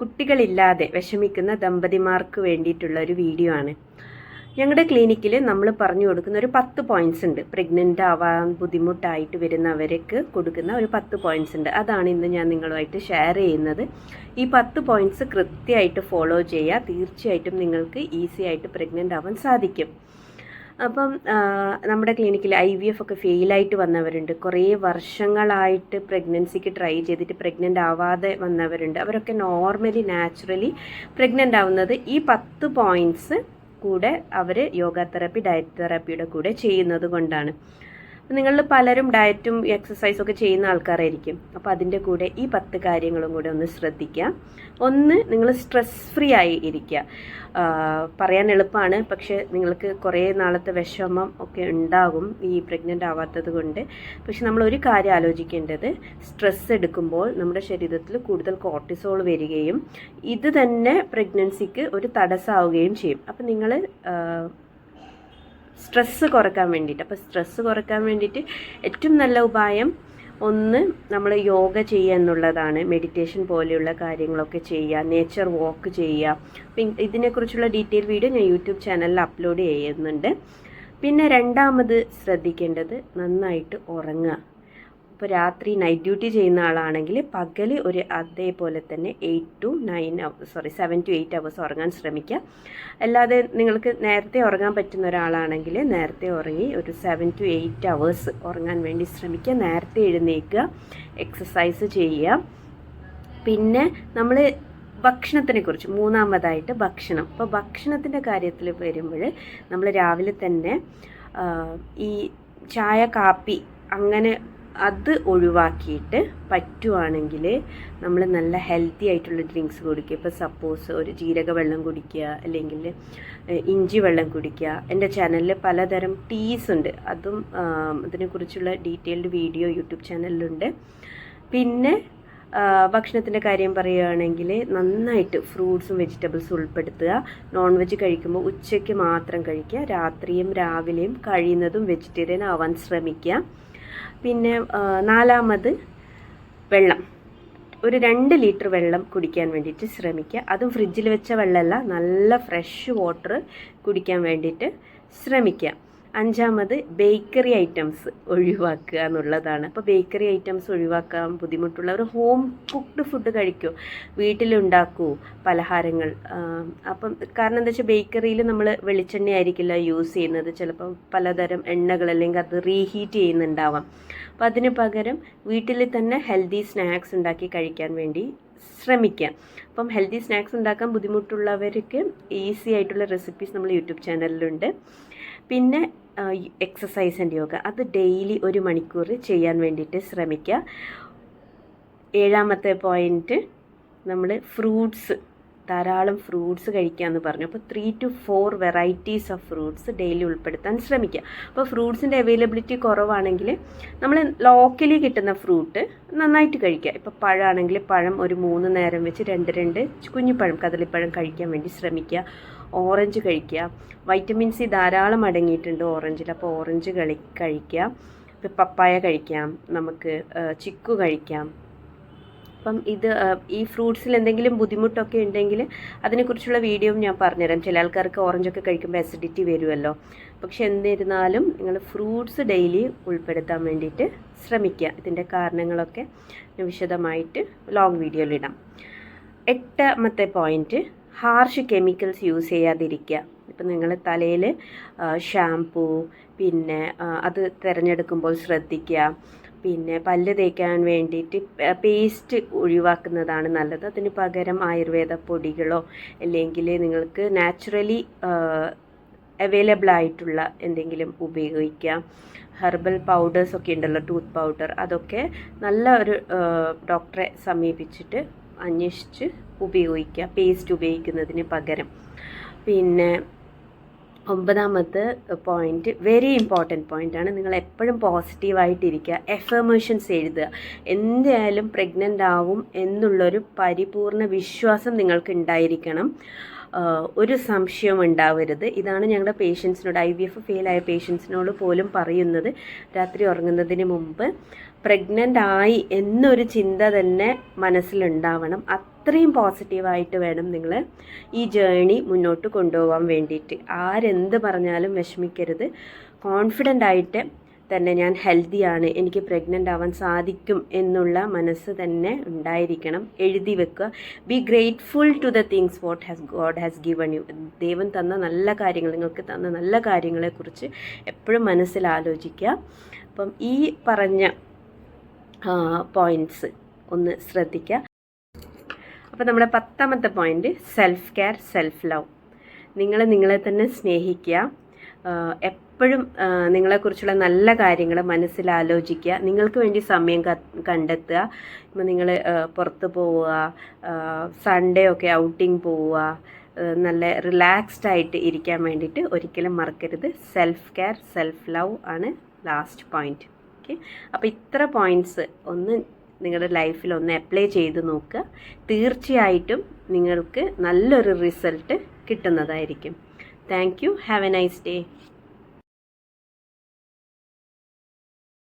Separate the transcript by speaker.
Speaker 1: കുട്ടികളില്ലാതെ വിഷമിക്കുന്ന ദമ്പതിമാർക്ക് വേണ്ടിയിട്ടുള്ള ഒരു വീഡിയോ ആണ്. ഞങ്ങളുടെ ക്ലിനിക്കിൽ നമ്മൾ പറഞ്ഞു കൊടുക്കുന്ന ഒരു പത്ത് പോയിന്റ്സ് ഉണ്ട്. പ്രഗ്നന്റ് ആവാൻ ബുദ്ധിമുട്ടായിട്ട് വരുന്നവർക്ക് കൊടുക്കുന്ന ഒരു പത്ത് പോയിന്റ്സ് ഉണ്ട്. അതാണ് ഇന്ന് ഞാൻ നിങ്ങളുമായിട്ട് ഷെയർ ചെയ്യുന്നത്. ഈ പത്ത് പോയിന്റ്സ് കൃത്യമായിട്ട് ഫോളോ ചെയ്യുക. തീർച്ചയായിട്ടും നിങ്ങൾക്ക് ഈസി ആയിട്ട് പ്രഗ്നന്റ് ആവാൻ സാധിക്കും. അപ്പം നമ്മുടെ ക്ലിനിക്കിൽ ഐ വി എഫ് ഒക്കെ ഫെയിലായിട്ട് വന്നവരുണ്ട്. കുറേ വർഷങ്ങളായിട്ട് പ്രഗ്നൻസിക്ക് ട്രൈ ചെയ്തിട്ട് പ്രഗ്നന്റ് ആവാതെ വന്നവരുണ്ട്. അവരൊക്കെ നോർമലി നാച്ചുറലി പ്രഗ്നന്റ് ആവുന്നത് ഈ പത്ത് പോയിന്റ്സ് കൂടെ അവർ യോഗ തെറാപ്പി ഡയറ്റ് തെറാപ്പിയുടെ കൂടെ ചെയ്യുന്നത് കൊണ്ടാണ്. നിങ്ങളിൽ പലരും ഡയറ്റും എക്സസൈസും ഒക്കെ ചെയ്യുന്ന ആൾക്കാരായിരിക്കും. അപ്പോൾ അതിന്റെ കൂടെ ഈ പത്ത് കാര്യങ്ങളും കൂടെ ഒന്ന് ശ്രദ്ധിക്കുക. ഒന്ന് നിങ്ങൾ സ്ട്രെസ് ഫ്രീ ആയി ഇരിക്കുക. പറയാൻ എളുപ്പമാണ്. പക്ഷേ നിങ്ങൾക്ക് കുറേ നാളത്തെ വിഷമം ഒക്കെ ഉണ്ടാകും ഈ പ്രഗ്നന്റ് ആവാത്തത് കൊണ്ട്. പക്ഷെ നമ്മൾ ഒരു കാര്യം ആലോചിക്കേണ്ടത് സ്ട്രെസ് എടുക്കുമ്പോൾ നമ്മുടെ ശരീരത്തിൽ കൂടുതൽ കോർട്ടിസോൾ വരികയും ഇത് തന്നെ പ്രഗ്നൻസിക്ക് ഒരു തടസ്സമാവുകയും ചെയ്യും. അപ്പം നിങ്ങൾ സ്ട്രെസ്സ് കുറയ്ക്കാൻ വേണ്ടിയിട്ട്. അപ്പോൾ സ്ട്രെസ്സ് കുറയ്ക്കാൻ വേണ്ടിയിട്ട് ഏറ്റവും നല്ല ഉപായം ഒന്ന് നമ്മൾ യോഗ ചെയ്യുക എന്നുള്ളതാണ്. മെഡിറ്റേഷൻ പോലെയുള്ള കാര്യങ്ങളൊക്കെ ചെയ്യുക നേച്ചർ വാക്ക് ചെയ്യുക. ഇതിനെക്കുറിച്ചുള്ള ഡീറ്റെയിൽ വീഡിയോ ഞാൻ യൂട്യൂബ് ചാനലിൽ അപ്ലോഡ് ചെയ്യുന്നുണ്ട്. പിന്നെ രണ്ടാമത് ശ്രദ്ധിക്കേണ്ടത് നന്നായിട്ട് ഉറങ്ങുക. ഇപ്പോൾ രാത്രി നൈറ്റ് ഡ്യൂട്ടി ചെയ്യുന്ന ആളാണെങ്കിൽ പകൽ ഒരു അതേപോലെ തന്നെ eight to nine sorry seven to eight hours ഉറങ്ങാൻ ശ്രമിക്കുക അല്ലാതെ നിങ്ങൾക്ക് നേരത്തെ ഉറങ്ങാൻ പറ്റുന്ന ഒരാളാണെങ്കിൽ നേരത്തെ ഉറങ്ങി ഒരു സെവൻ ടു എയ്റ്റ് അവേഴ്സ് ഉറങ്ങാൻ വേണ്ടി ശ്രമിക്കുക നേരത്തെ എഴുന്നേൽക്കുക എക്സസൈസ് ചെയ്യുക. പിന്നെ നമ്മൾ ഭക്ഷണത്തിനെ കുറിച്ച് മൂന്നാമതായിട്ട് ഭക്ഷണം. അപ്പോൾ ഭക്ഷണത്തിന്റെ കാര്യത്തിൽ വരുമ്പോൾ നമ്മൾ രാവിലെ തന്നെ ഈ ചായ കാപ്പി അങ്ങനെ അത് ഒഴിവാക്കിയിട്ട് പറ്റുവാണെങ്കിൽ നമ്മൾ നല്ല ഹെൽത്തി ആയിട്ടുള്ള ഡ്രിങ്ക്സ് കുടിക്കുക. ഇപ്പോൾ സപ്പോസ് ഒരു ജീരക വെള്ളം കുടിക്കുക അല്ലെങ്കിൽ ഇഞ്ചി വെള്ളം കുടിക്കുക. എന്റെ ചാനലിൽ പലതരം ടീസ് ഉണ്ട്. അതും അതിനെക്കുറിച്ചുള്ള ഡീറ്റെയിൽഡ് വീഡിയോ യൂട്യൂബ് ചാനലിലുണ്ട് പിന്നെ ഭക്ഷണത്തിന്റെ കാര്യം പറയുകയാണെങ്കിൽ നന്നായിട്ട് ഫ്രൂട്ട്സും വെജിറ്റബിൾസും ഉൾപ്പെടുത്തുക. നോൺ വെജ് കഴിക്കുമ്പോൾ ഉച്ചയ്ക്ക് മാത്രം കഴിക്കുക. രാത്രിയും രാവിലെയും കഴിയുന്നതും വെജിറ്റേറിയൻ ആവാൻ ശ്രമിക്കുക. പിന്നെ നാലാമത് വെള്ളം. ഒരു രണ്ട് ലിറ്റർ വെള്ളം കുടിക്കാൻ വേണ്ടിയിട്ട് ശ്രമിക്കുക. അതും ഫ്രിഡ്ജിൽ വെച്ച വെള്ളമല്ല നല്ല ഫ്രഷ് വാട്ടർ കുടിക്കാൻ വേണ്ടിയിട്ട് ശ്രമിക്കുക. അഞ്ചാമത് ബേക്കറി ഐറ്റംസ് ഒഴിവാക്കുക എന്നുള്ളതാണ്. അപ്പോൾ ബേക്കറി ഐറ്റംസ് ഒഴിവാക്കാൻ ബുദ്ധിമുട്ടുള്ളവർ ഹോം കുക്ക്ഡ് ഫുഡ് കഴിക്കൂ വീട്ടിലുണ്ടാക്കൂ പലഹാരങ്ങൾ. അപ്പം കാരണം എന്താ വെച്ചാൽ ബേക്കറിയിൽ നമ്മൾ വെളിച്ചെണ്ണ ആയിരിക്കില്ല യൂസ് ചെയ്യുന്നത്. ചിലപ്പോൾ പലതരം എണ്ണകൾ അല്ലെങ്കിൽ അത് റീഹീറ്റ് ചെയ്യുന്നുണ്ടാവാം. അപ്പം അതിന് പകരം വീട്ടിൽ തന്നെ ഹെൽത്തി സ്നാക്സ് ഉണ്ടാക്കി കഴിക്കാൻ വേണ്ടി ശ്രമിക്കുക അപ്പം ഹെൽത്തി സ്നാക്സ് ഉണ്ടാക്കാൻ ബുദ്ധിമുട്ടുള്ളവർക്ക് ഈസി ആയിട്ടുള്ള റെസിപ്പീസ് നമ്മൾ യൂട്യൂബ് ചാനലിലുണ്ട്. പിന്നെ എക്സസൈസ് ആൻഡ് യോഗ അത് ഡെയിലി ഒരു മണിക്കൂർ ചെയ്യാൻ വേണ്ടിയിട്ട് ശ്രമിക്കുക. ഏഴാമത്തെ പോയിന്റ് നമ്മൾ ഫ്രൂട്ട്സ് ധാരാളം ഫ്രൂട്ട്സ് കഴിക്കാമെന്ന് പറഞ്ഞു. അപ്പോൾ three to four varieties of fruits daily ഉൾപ്പെടുത്താൻ ശ്രമിക്കുക. അപ്പോൾ ഫ്രൂട്ട്സിന്റെ അവൈലബിലിറ്റി കുറവാണെങ്കിൽ നമ്മൾ ലോക്കലി കിട്ടുന്ന ഫ്രൂട്ട് നന്നായിട്ട് കഴിക്കുക. ഇപ്പോൾ പഴമാണെങ്കിൽ പഴം ഒരു മൂന്ന് നേരം വെച്ച് രണ്ട് രണ്ട് കുഞ്ഞിപ്പഴം കദളിപ്പഴം കഴിക്കാൻ വേണ്ടി ശ്രമിക്കുക. ഓറഞ്ച് കഴിക്കുക. വൈറ്റമിൻ സി ധാരാളം അടങ്ങിയിട്ടുണ്ട് ഓറഞ്ചിൽ അപ്പോൾ ഓറഞ്ച് കളി കഴിക്കുക. ഇപ്പോൾ പപ്പായ കഴിക്കാം. നമുക്ക് ചിക്കു കഴിക്കാം. അപ്പം ഇത് ഈ ഫ്രൂട്ട്സിൽ എന്തെങ്കിലും ബുദ്ധിമുട്ടൊക്കെ ഉണ്ടെങ്കിൽ അതിനെക്കുറിച്ചുള്ള വീഡിയോയും ഞാൻ പറഞ്ഞുതരാം. ചില ആൾക്കാർക്ക് ഓറഞ്ചൊക്കെ കഴിക്കുമ്പോൾ അസിഡിറ്റി വരുമല്ലോ. പക്ഷെ എന്നിരുന്നാലും നിങ്ങൾ ഫ്രൂട്ട്സ് ഡെയിലി ഉൾപ്പെടുത്താൻ വേണ്ടിയിട്ട് ശ്രമിക്കുക. ഇതിന്റെ കാരണങ്ങളൊക്കെ വിശദമായിട്ട് ലോങ് വീഡിയോയിലിടാം എട്ടാമത്തെ പോയിന്റ് ഹാർഷ് കെമിക്കൽസ് യൂസ് ചെയ്യാതിരിക്കുക. ഇപ്പം നിങ്ങൾ തലയിൽ ഷാംപൂ പിന്നെ അത് തിരഞ്ഞെടുക്കുമ്പോൾ ശ്രദ്ധിക്കുക. പിന്നെ പല്ല് തേക്കാൻ വേണ്ടിയിട്ട് പേസ്റ്റ് ഒഴിവാക്കുന്നതാണ് നല്ലത്. അതിന് പകരം ആയുർവേദ പൊടികളോ അല്ലെങ്കിൽ നിങ്ങൾക്ക് നാച്ചുറലി അവൈലബിൾ ആയിട്ടുള്ള എന്തെങ്കിലും ഉപയോഗിക്കാം. ഹെർബൽ പൗഡേഴ്സ് ഒക്കെ ഉണ്ടല്ലോ ടൂത്ത് പൗഡർ അതൊക്കെ നല്ല ഒരു ഡോക്ടറെ സമീപിച്ചിട്ട് അന്വേഷിച്ച് ഉപയോഗിക്കുക പേസ്റ്റ് ഉപയോഗിക്കുന്നതിന് പകരം. പിന്നെ ഒമ്പതാമത്തെ പോയിന്റ് വെരി ഇമ്പോർട്ടന്റ് പോയിന്റാണ് നിങ്ങൾ എപ്പോഴും പോസിറ്റീവായിട്ടിരിക്കുക എഫർമേഷൻസ് എഴുതുക. എന്തായാലും പ്രഗ്നന്റ് ആവും എന്നുള്ളൊരു പരിപൂർണ വിശ്വാസം നിങ്ങൾക്ക് ഉണ്ടായിരിക്കണം ഒരു സംശയവും ഉണ്ടാവരുത്. ഇതാണ് ഞങ്ങളുടെ പേഷ്യൻസിനോട് ഐ വി എഫ് ഫെയിലായ പേഷ്യൻസിനോട് പോലും പറയുന്നത്. രാത്രി ഉറങ്ങുന്നതിന് മുമ്പ്. പ്രഗ്നന്റ് ആയി എന്നൊരു ചിന്ത തന്നെ മനസ്സിലുണ്ടാവണം. അത്രയും പോസിറ്റീവായിട്ട് വേണം നിങ്ങൾ ഈ ജേണി മുന്നോട്ട് കൊണ്ടുപോകാൻ വേണ്ടിയിട്ട്. ആരെന്ത് പറഞ്ഞാലും വിഷമിക്കരുത്. കോൺഫിഡന്റ് ആയിട്ട് തന്നെ ഞാൻ ഹെൽത്തിയാണ് എനിക്ക് പ്രഗ്നന്റ് ആവാൻ സാധിക്കും എന്നുള്ള മനസ്സ് തന്നെ ഉണ്ടായിരിക്കണം. എഴുതി വെക്കുക. Be grateful to the things what has God has given you ദൈവം തന്ന നല്ല കാര്യങ്ങൾ നിങ്ങൾക്ക് തന്ന നല്ല കാര്യങ്ങളെക്കുറിച്ച് എപ്പോഴും മനസ്സിൽ ആലോചിക്കുക അപ്പം ഈ പറഞ്ഞ പോയിന്റ്സ് ഒന്ന് ശ്രദ്ധിക്കുക. അപ്പോൾ നമ്മുടെ പത്താമത്തെ point self care self love നിങ്ങൾ നിങ്ങളെ തന്നെ സ്നേഹിക്കുക. എപ്പോഴും നിങ്ങളെക്കുറിച്ചുള്ള നല്ല കാര്യങ്ങൾ മനസ്സിലാലോചിക്കുക. നിങ്ങൾക്ക് വേണ്ടി സമയം കണ്ടെത്തുക. ഇപ്പം നിങ്ങൾ പുറത്ത് പോവുക സൺഡേ ഒക്കെ ഔട്ടിങ് പോവുക നല്ല റിലാക്സ്ഡ് ആയിട്ട് ഇരിക്കാൻ വേണ്ടിയിട്ട് ഒരിക്കലും മറക്കരുത്. സെൽഫ് കെയർ സെൽഫ് ലവ് ആണ് ലാസ്റ്റ് പോയിന്റ് ഓക്കെ അപ്പോൾ ഇത്ര പോയിന്റ്സ് ഒന്ന് നിങ്ങളുടെ ലൈഫിൽ ഒന്ന് അപ്ലൈ ചെയ്ത് നോക്കുക. തീർച്ചയായിട്ടും നിങ്ങൾക്ക് നല്ലൊരു റിസൾട്ട് കിട്ടുന്നതായിരിക്കും. Thank you have a nice day